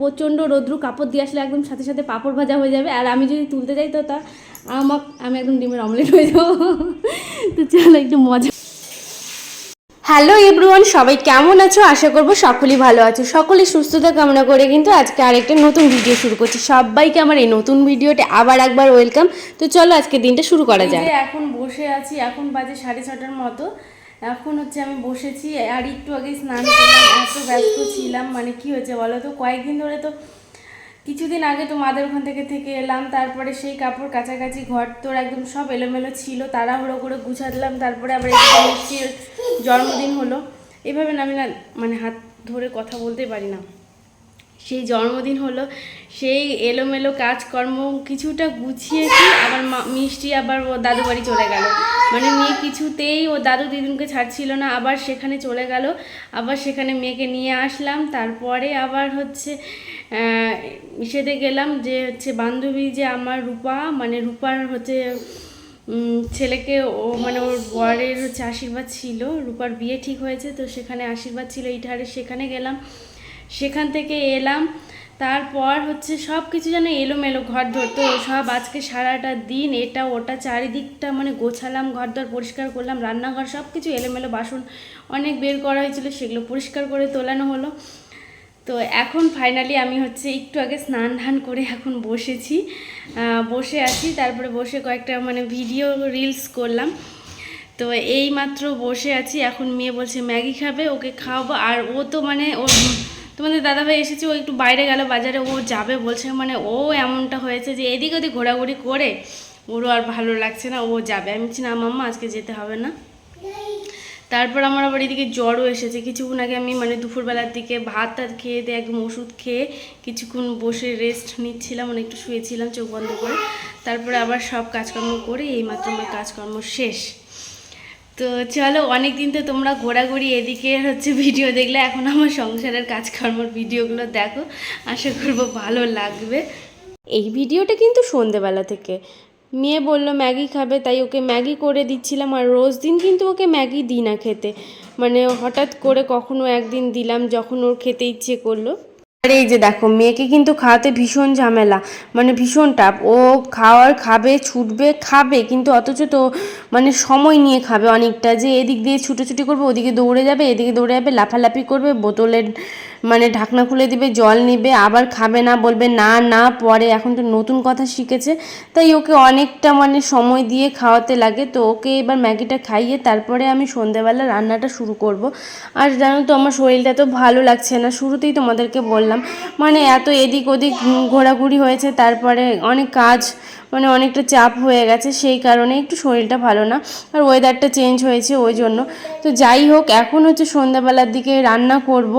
প্রচণ্ড রৌদ্রু, কাপড় দিয়ে আসলে একদম সাথে সাথে পাঁপড় ভাজা হয়ে যাবে। আর আমি যদি তুলতে যাই তো তা, আমাক, আমি একদম ডিমের অমলেট হয়ে যাব। তো চলো একটু মজা। হ্যালো এভরিওয়ান সবাই কেমন আছো? আশা করব সকলেই ভালো আছো। সকলেই সুস্থতা কামনা করে কিন্তু আজকে আরেকটা নতুন ভিডিও শুরু করছি। সবাইকে আমার এই নতুন ভিডিওতে আবার একবার ওয়েলকাম তো চলো আজকে দিনটা শুরু করা যাক। এখন বসে আছি, এখন বাজে সাড়ে ছটার মতো। এখন হচ্ছে আমি বসেছি আর একটু আগে স্নান করলাম, এত ব্যস্ত ছিলাম মানে কি হয়েছে বলো তো? কয়েকদিন ধরে তো কিছুদিন আগে তো মাদের ওখান থেকে থেকে এলাম, তারপরে সেই কাপড় কাছাকাছি ঘর তোর একদম সব এলোমেলো ছিল, তাড়াহুড়ো করে গুছালাম, তারপরে আবার জন্মদিন হলো। এভাবে না আমি না মানে হাত ধরে কথা বলতে পারি না। সেই জন্মদিন হলো, সেই এলোমেলো কাজকর্ম কিছুটা গুছিয়েছি, আবার মিষ্টি আবার ও দাদু বাড়ি চলে গেল। মানে মেয়ে কিছুতেই ও দাদু দিদুনকে ছাড়ছিল না, আবার সেখানে চলে গেল, আবার সেখানে মেয়েকে নিয়ে আসলাম, তারপরে আবার হচ্ছে ইসেতে গেলাম যে হচ্ছে বান্ধবী যে আমার রূপা মানে রূপার হচ্ছে ছেলেকে ও মানে ওর বরের হচ্ছে আশীর্বাদ ছিল, রূপার বিয়ে ঠিক হয়েছে, তো সেখানে আশীর্বাদ ছিল ইটারে সেখানে গেলাম। সেখান থেকে এলাম। তারপর হচ্ছে সব কিছু যেন এলোমেলো ঘর ধরতো সব আজকে সারাটা দিন এটা ওটা চারিদিকটা মানে গোছালাম ঘর দর পরিষ্কার করলাম, রান্নাঘর সব কিছু এলোমেলো বাসন অনেক বের করা হয়েছিল, সেগুলো পরিষ্কার করে তোলানো হলো। তো এখন ফাইনালি আমি হচ্ছে একটু আগে স্নান ধান করে এখন বসেছি। বসে আছি, তারপরে বসে কয়েকটা মানে ভিডিও রিলস করলাম। তো এই মাত্র বসে আছি, এখন মেয়ে বলছে ম্যাগি খাবে, ওকে খাওয়াবো, আর ও তো মানে ও তোমাদের দাদাভাই এসেছে, ও একটু বাইরে গেল, বাজারে ও যাবে বলছে মানে ও এমনটা হয়েছে যে এদিক ওদিক ঘোরাঘুরি করে ওরও আর ভালো লাগছে না, ও যাবে। আমি বলছি, না মাম্মা, আজকে যেতে হবে না। তারপর আমার আবার এদিকে জ্বরও এসেছে। কিছুক্ষণ আগে আমি মানে দুপুরবেলার দিকে ভাত টাত খেয়ে দিয়ে একদম ওষুধ খেয়ে কিছুক্ষণ বসে রেস্ট নিচ্ছিলাম মানে একটু শুয়েছিলাম, চোখ বন্ধ করে। তারপরে আবার সব কাজকর্ম করে, এইমাত্র আমার কাজকর্ম শেষ। তো চলো অনেক দিন তো তোমরা ঘোরাঘুরি এদিকে হচ্ছে ভিডিও দেখলে, এখন আমার সংসারের কাজকর্মর ভিডিওগুলো দেখো। আশা করব ভালো লাগবে। এই ভিডিওটা কিন্তু সন্ধেবেলা থেকে। মেয়ে বলল, ম্যাগি খাবে। তাই ওকে ম্যাগি করে দিচ্ছিলাম, আর রোজ দিন কিন্তু ওকে ম্যাগি দিই না খেতে। মানে হঠাৎ করে কখনো একদিন দিলাম, যখন ওর খেতে ইচ্ছে করল। আর এই যে দেখো, মেয়েকে কিন্তু খাওয়াতে ভীষণ ঝামেলা। মানে ভীষণ টাপ ও খাওয়ার খাবে, ছুটবে, খাবে, কিন্তু অথচ তো মানে সময় নিয়ে খাবে অনেকটা। যে এদিক দিয়ে ছুটোছুটি করবে, ওদিকে দৌড়ে যাবে, এদিকে দৌড়ে যাবে, লাফালাফি করবে, বোতলের মানে ঢাকনা খুলে দিবে, জল নিবে, আবার খাবে না, বলবে, না না, পরে। এখন তো নতুন কথা শিখেছে, তাই ওকে অনেকটা মানে সময় দিয়ে খাওয়াতে লাগে। তো ওকে এবার ম্যাগিটা খাইয়ে তারপরে আমি সন্ধেবেলা রান্নাটা শুরু করব। আর জানো তো, আমার শরীরটা তো ভালো লাগছে না, শুরুতেই তোমাদেরকে বললাম। মানে এত এদিক ওদিক ঘোরাঘুরি হয়েছে, তারপরে অনেক কাজ মানে অনেকটা চাপ হয়ে গেছে, সেই কারণে একটু শরীরটা ভালো না। আর ওয়েদারটা চেঞ্জ হয়েছে ওই জন্য। তো যাই হোক, এখন হচ্ছে সন্ধ্যাবেলার দিকে রান্না করব।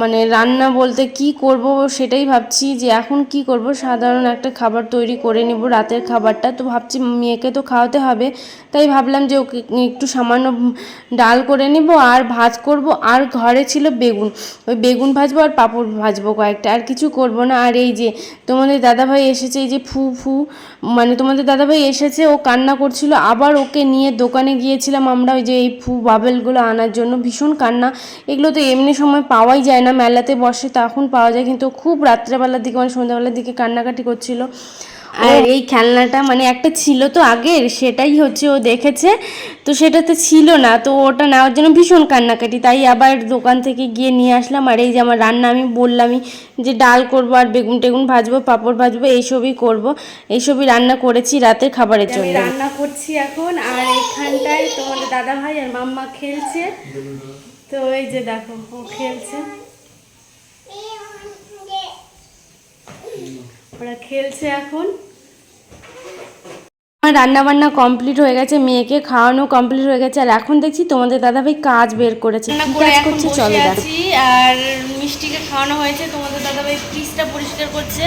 মানে রান্না বলতে কি করব সেটাই ভাবছি যে এখন কি করব। সাধারণ একটা খাবার তৈরি করে নেব, রাতের খাবারটা। তো ভাবছি মেয়েকে তো খাওয়াতে হবে, তাই ভাবলাম যে ওকে একটু সামান্য ডাল করে নেব আর ভাজ করব। আর ঘরে ছিল বেগুন। ওই বেগুন ভাজবো আর পাঁপড় ভাজবো কয়েকটা। আর কিছু করব না। আর এই যে তোমাদের দাদাভাই এসেছে, এই যে ফু ফু মানে তোমাদের দাদাভাই এসেছে, ও কান্না করছিল, আবার ওকে নিয়ে দোকানে গিয়েছিলাম আমরা, ওই যে এই ফু বাবেলগুলো আনার জন্য, ভীষণ কান্না। এগুলো তো এমনি সময় পাওয়াই যায় না, মেলাতে বসে তখন পাওয়া যায়, কিন্তু খুব রাত্রেবেলার দিকে মানে সন্ধ্যাবেলার দিকে কান্নাকাটি করছিল। আর এই খেলনাটা মানে একটা ছিল তো আগের সেটাই হচ্ছে ও দেখেছে। তো সেটাতে ছিল না তো ওটা নেওয়ার জন্য ভীষণ কান্নাকাটি। তাই আবার দোকান থেকে গিয়ে নিয়ে আসলাম। আর এই যে আমার রান্না আমি বললামই যে ডাল করব আর বেগুন টেগুন ভাজবো পাঁপড় ভাজবো এইসবই করব। এইসবই রান্না করেছি রাতের খাবারের জন্য। রান্না করছি এখন আর এখানটায় তোমাদের দাদা ভাই আর মাম্মা খেলছে। তো এই যে দেখো ও খেলছে। ওরা খেলছে এখন। আমার রান্না বান্না কমপ্লিট হয়ে গেছে মেয়েকে খাওয়ানো কমপ্লিট হয়ে গেছে আর এখন দেখছি তোমাদের দাদাভাই কাজ বের করেছে। কাজ করছে চলো আর মিষ্টিকে খাওয়ানো হয়েছে তোমাদের দাদাভাই ফ্রিজটা পরিষ্কার করছে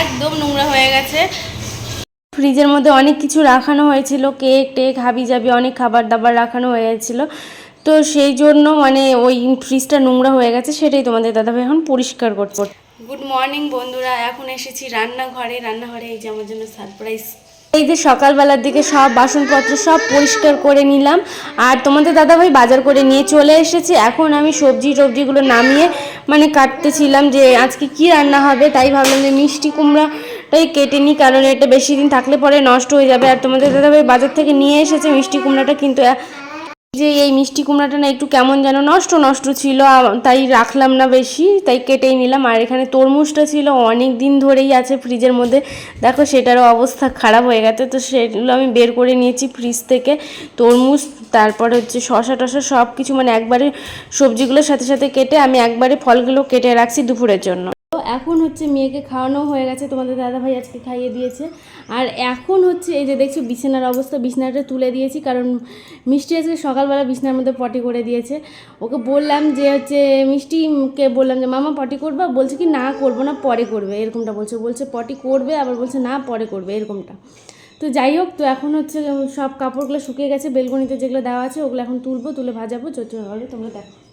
একদম নোংরা হয়ে গেছে। ফ্রিজের মধ্যে অনেক কিছু রাখানো হয়েছিল কেক টেক হাবি জাবি অনেক খাবার দাবার রাখানো হয়েছিল। তো সেই জন্য মানে ওই ফ্রিজটা নোংরা হয়ে গেছে সেটাই তোমাদের দাদাভাই এখন পরিষ্কার করছে। গুড মর্নিং বন্ধুরা এখন এসেছি রান্নাঘরে। রান্নাঘরে এই যে আমার জন্য সারপ্রাইজ এই যে সকালবেলার দিকে সব বাসনপত্র সব পরিষ্কার করে নিলাম। আর তোমাদের দাদাভাই বাজার করে নিয়ে চলে এসেছি। এখন আমি সবজি টবজিগুলো নামিয়ে মানে কাটতেছিলাম যে আজকে কি রান্না হবে, তাই ভাবলাম যে মিষ্টি কুমড়াটাই কেটে নিই, কারণ এটা বেশি দিন থাকলে পরে নষ্ট হয়ে যাবে। আর তোমাদের দাদাভাই বাজার থেকে নিয়ে এসেছে, মিষ্টি কুমড়াটা কিন্তু যে এই মিষ্টি কুমড়াটা না একটু কেমন যেন নষ্ট নষ্ট ছিল তাই রাখলাম না বেশি, তাই কেটেই নিলাম। আর এখানে তরমুজটা ছিল, অনেক দিন ধরেই আছে ফ্রিজের মধ্যে। দেখো সেটারও অবস্থা খারাপ হয়ে গেছে, তো সেগুলো আমি বের করে নিয়েছি ফ্রিজ থেকে। তরমুজ, তারপরে হচ্ছে শশা টশা সব কিছু মানে একবারে সবজিগুলোর সাথে সাথে কেটে আমি একবারে ফলগুলো কেটে রাখছি দুপুরের জন্য। এখন হচ্ছে মেয়েকে খাওয়ানো হয়ে গেছে, তোমাদের দাদাভাই আজকে খাইয়ে দিয়েছে। আর এখন হচ্ছে এই যে দেখছ বিছানার অবস্থা, বিছানাটা তুলে দিয়েছি, কারণ মিষ্টি আজকে সকালবেলা বিছানার মধ্যে পটি করে দিয়েছে। ওকে বললাম যে হচ্ছে মিষ্টিকে বললাম যে, মামা, পটি করবা? বলছে কি, না, করব না, পরে করবে। এরকমটা বলছে। বলছে, পটি করবে? আবার বলছে, না, পরে করবে। এরকমটা। তো যাই হোক, তো এখন হচ্ছে সব কাপড়গুলো শুকিয়ে গেছে, বেলকনিতে যেগুলো দেওয়া আছে ওগুলো এখন তুলবো, তুলে ভাজাবো চোদ্দ হলে তোমরা দেখো।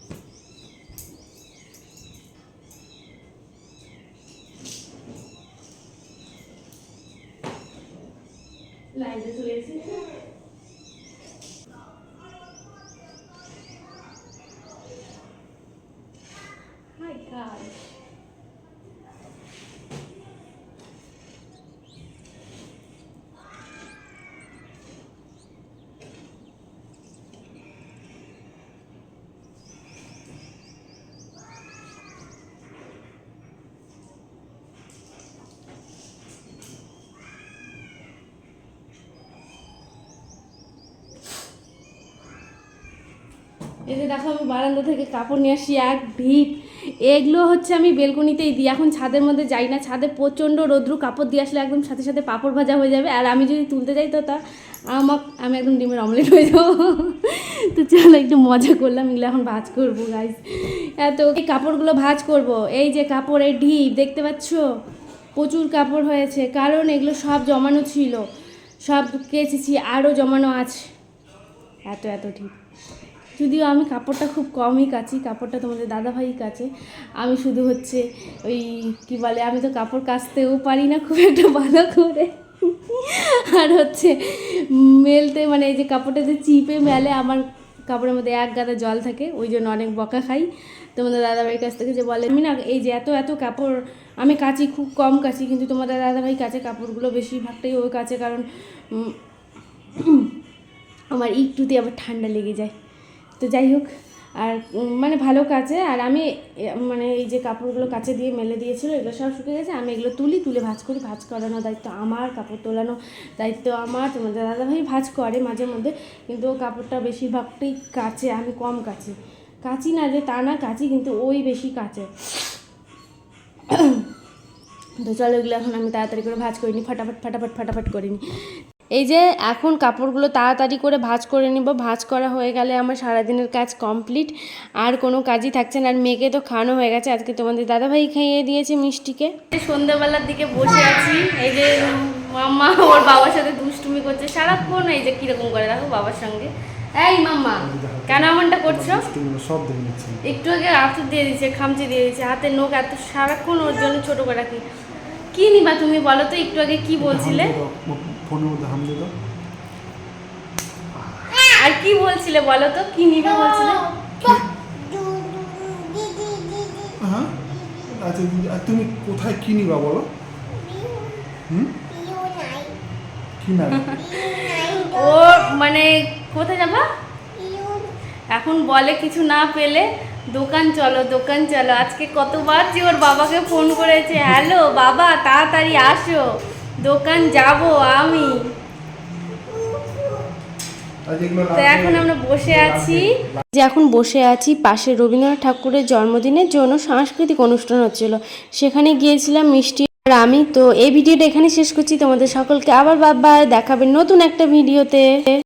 যে দেখো আমি বারান্দা থেকে কাপড় নিয়ে আসি, এক ভিড় এগুলো হচ্ছে আমি বেলকনিতেই দিই, এখন ছাদের মধ্যে যাই না। ছাদে প্রচণ্ড রোদ্রু, কাপড় দিয়ে আসলে একদম সাথে সাথে পাপড় ভাজা হয়ে যাবে। আর আমি যদি তুলতে যাই তো তা আমার আমি একদম ডিমের অমলেট হয়ে যাব। তো চলো একটু মজা করলাম, এগুলো এখন ভাজ করব গাইজ এত এই কাপড়গুলো ভাজ করব? এই যে কাপড়ের ঢিপ, দেখতে পাচ্ছ? প্রচুর কাপড় হয়েছে, কারণ এগুলো সব জমানো ছিল। সব কেচেছি, আরও জমানো আছে। এত এত ঠিক যদিও আমি কাপড়টা খুব কমই কাচি, কাপড়টা তোমাদের দাদাভাই কাচে। আমি শুধু হচ্ছে ওই কি বলে, আমি তো কাপড় কাচতেও পারি না খুব একটা ভালো করে। আর হচ্ছে মেলতে মানে এই যে কাপড়টা যে চিপে মেলে, আমার কাপড়ের মধ্যে এক গাদা জল থাকে, ওই জন্য অনেক বকা খাই। তোমাদের দাদাভাইয়ের কাছ থেকে যে বলে, আমি না এই যে এত এত কাপড় আমি কাচি, খুব কম কাচি, কিন্তু তোমাদের দাদাভাই কাচে কাপড়গুলো বেশিরভাগটাই ওই কাছে কারণ আমার একটুতে আবার ঠান্ডা লেগে যায়। তো যাই হোক, আর মানে ভালো কাছে আর আমি মানে এই যে কাপড়গুলো কাছে দিয়ে মেলে দিয়েছিল, এগুলো সব শুকিয়ে গেছে, আমি এগুলো তুলি, তুলে ভাজ করি, ভাজ করানো দায়িত্ব আমার, কাপড় তোলানো দায়িত্ব আমার, তোমাদের দাদাভাই ভাজ করে মাঝে মধ্যে, কিন্তু কাপড়টা বেশিরভাগটাই কাচে, আমি কম কাচি। কাচি না যে তা না, কাচি কিন্তু ওই বেশি কাচে। তো চলো এগুলো এখন আমি তাড়াতাড়ি করে ভাজ করিনি, ফাটাফাট ফাটাফাট ফাটাফাট করে নিই এই যে এখন কাপড়গুলো তাড়াতাড়ি করে ভাঁজ করে নিব, ভাঁজ করা হয়ে গেলে আমার সারাদিনের কাজ কমপ্লিট, আর কোনো কাজই থাকছে না। আর মেয়েকে তো খাওয়ানো হয়ে গেছে, আজকে তোমাদের দাদাভাই খাইয়ে দিয়েছে মিষ্টিকে। সন্ধ্যাবেলার দিকে বসে আছি, এই যে মাম্মা ওর বাবার সাথে দুষ্টুমি করছে। সারাক্ষণ এই যে কীরকম করে দেখো বাবার সঙ্গে। এই মাম্মা, কেন এমনটা করছ? একটু আগে আঁচড় দিয়ে দিচ্ছে খামচি দিয়ে দিচ্ছে হাতের নখ এত সারাক্ষণ ওর জন্য ছোটো করে রাখি কি নিবা তুমি বলো তো, একটু আগে কি বলছিলে? মধ্যে হাম দিয়ে আর কি বলছিলে বলো তো? কি নিবে বলছিলে? হ্যাঁ? আচ্ছা তুমি কোথায় কি নিবা বলো? হুম? কি না ও মানে কোথায় যাবা এখন বলে কিছু না পেলে দোকান চলো দোকান চলো। আজকে কতবার যে ওর বাবাকে ফোন করেছে। হ্যালো বাবা তাড়াতাড়ি আসো। দোকান যাব আমি। তো এখন আমরা বসে আছি। যে এখন বসে আছি পাশে রবীন্দ্রনাথ ঠাকুরের জন্মদিনের জন্য সাংস্কৃতিক অনুষ্ঠান হচ্ছিল। সেখানে গিয়েছিলাম মিষ্টি আর আমি। তো এই ভিডিওটা এখানে শেষ করছি। তোমাদের সকলকে আবার বাবা দেখাবে নতুন একটা ভিডিওতে।